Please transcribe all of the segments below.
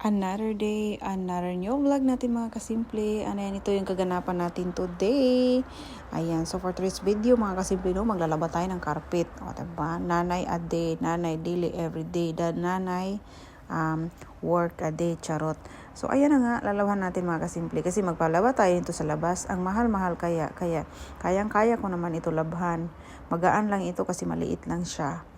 Another day, another new vlog natin mga kasimple. Ano yan, ito yung kaganapan natin today. Ayan, so for today's video mga kasimple, no, maglalaba tayo ng carpet. O, diba? Nanay a day, nanay daily everyday. The nanay um, work a day, charot. So ayan na nga, lalaban natin mga kasimple. Kasi magpalaba tayo ito sa labas. Ang mahal-mahal kaya, kaya kayang-kaya ko naman ito labhan. Magaan lang ito kasi maliit lang siya.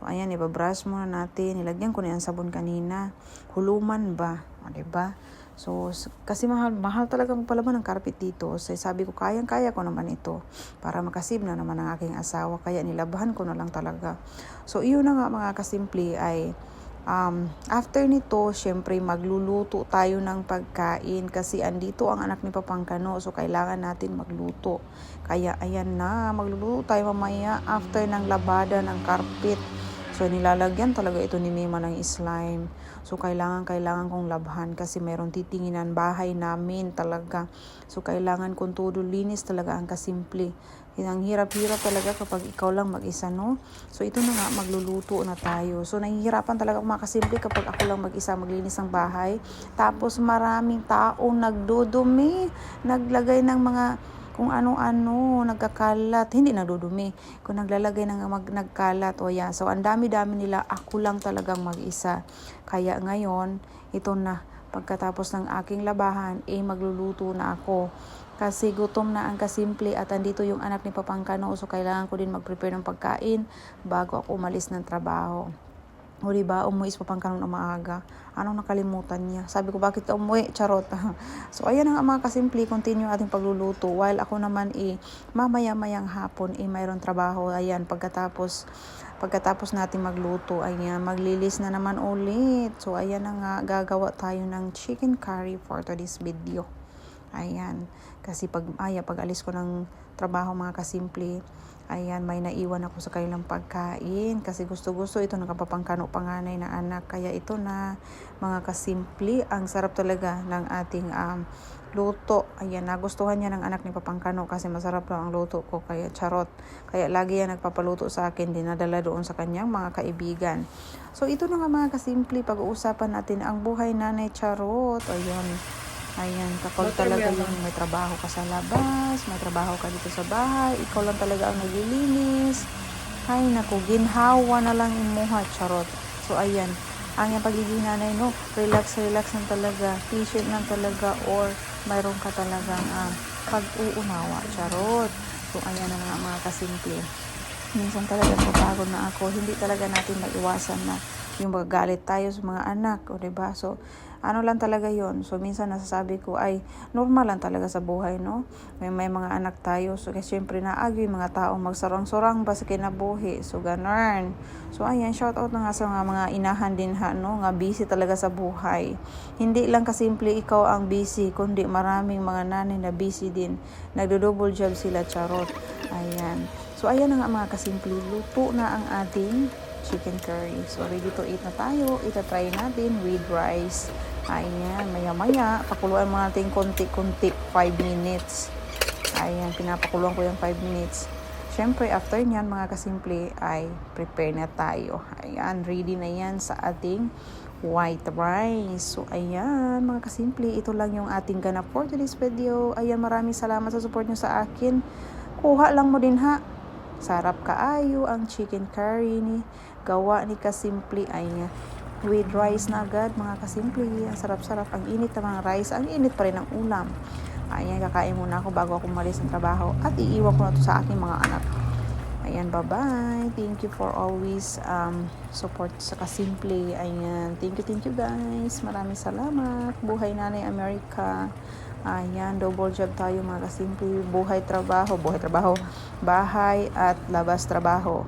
So, ayan, ibabrush muna natin. Nilagyan ko na yung sabon kanina. Huluman ba? O, diba? So, kasi mahal, mahal talaga magpalaban ng carpet dito. So, sabi ko, kayang-kaya ko naman ito para makasib na naman ang aking asawa. Kaya nilabahan ko na lang talaga. So, iyon na nga mga kasimple ay um, after nito, syempre magluluto tayo ng pagkain kasi andito ang anak ni Papangkano. So, kailangan natin magluto. Kaya, ayan na, magluluto tayo mamaya after ng labada ng carpet. So, nilalagyan talaga ito ni Mima ng slime. So, kailangan, kailangan kong labhan kasi meron titinginan bahay namin talaga. So, kailangan kong todo linis talaga ang kasimple. Ang hirap-hirap talaga kapag ikaw lang mag-isa, no? So, ito na nga, magluluto na tayo. So, nahihirapan talaga ako mga kasimple kapag ako lang mag-isa maglinis ng bahay. Tapos, maraming tao nagdudumi, naglagay ng mga kung ano-ano, nagkakalat, hindi nagdudumi. Kung naglalagay ng mag, nagkalat, o yan. So, ang dami-dami nila, ako lang talagang mag-isa. Kaya ngayon, ito na, pagkatapos ng aking labahan, eh magluluto na ako. Kasi gutom na ang kasimple at andito yung anak ni Papangkano, so kailangan ko din mag-prepare ng pagkain bago ako umalis ng trabaho. O diba, umuwi pa pang kanon maaga. Anong nakalimutan niya? Sabi ko, bakit umuwi? Charot. so, ayan na nga mga kasimple, continue ating pagluluto. While ako naman eh, mamaya-mayang hapon eh, mayroon trabaho. Ayan, pagkatapos, pagkatapos natin magluto, ayan, maglilis na naman ulit. So, ayan na nga, gagawa tayo ng chicken curry for today's video. Ayan. Kasi pag, ay, pag alis ko ng trabaho mga kasimple, ayan, may naiwan ako sa kanilang pagkain. Kasi gusto-gusto ito ng kapapangkano panganay na anak. Kaya ito na mga kasimple, ang sarap talaga ng ating um, luto. Ayan, nagustuhan niya ng anak ni Papangkano kasi masarap daw ang luto ko. Kaya charot. Kaya lagi yan nagpapaluto sa akin, dinadala doon sa kanyang mga kaibigan. So ito na nga mga kasimple, pag-uusapan natin ang buhay nanay charot. Ayun. Ayan, kapag talaga yung may trabaho ka sa labas, may trabaho ka dito sa bahay, ikaw lang talaga ang naglilinis. Ay, naku, ginhawa na lang imuha, charot. So, ayan, ang yung pagiging nanay, no, relax, relax lang talaga, patient lang talaga, or mayroon ka talagang um, pag-uunawa, charot. So, ayan na nga mga kasimple. Minsan talaga napapagod na ako, hindi talaga natin maiwasan na yung magagalit tayo sa mga anak, o 'di ba? So, ano lang talaga yon So, minsan nasasabi ko, ay, normal lang talaga sa buhay, no? May, may mga anak tayo. So, kasi syempre naagi mga tao magsarang-surang ba sa kinabuhi. So, ganun. So, ayan, shout out na nga sa mga, mga inahan din ha, no? Nga busy talaga sa buhay. Hindi lang kasimple ikaw ang busy, kundi maraming mga nanay na busy din. Nagdo-double job sila, charot. Ayan. So, ayan na nga mga kasimple. Luto na ang ating chicken curry. So, ready to eat na tayo. Ita-try natin with rice. Ayan, maya-maya. Pakuluan mo natin konti-konti. 5 minutes. Ayan, pinapakuluan ko yung 5 minutes. Siyempre, after nyan, mga kasimple, ay prepare na tayo. Ayan, ready na yan sa ating white rice. So, ayan, mga kasimple, ito lang yung ating ganap for today's video. Ayan, maraming salamat sa support nyo sa akin. Kuha lang mo din ha. Sarap kaayo ang chicken curry ni gawa ni kasimple ay with rice na agad mga kasimple. Ang sarap-sarap. Ang init ng mga rice. Ang init pa rin ng ulam. Ayan, kakain muna ako bago ako umalis ng trabaho. At iiwan ko na to sa aking mga anak. Ayan, bye-bye. Thank you for always um, support sa kasimple. Ayan, thank you, thank you guys. Maraming salamat. Buhay Nanay America. Ayan, double job tayo mga kasimple. Buhay trabaho, buhay trabaho, bahay at labas trabaho.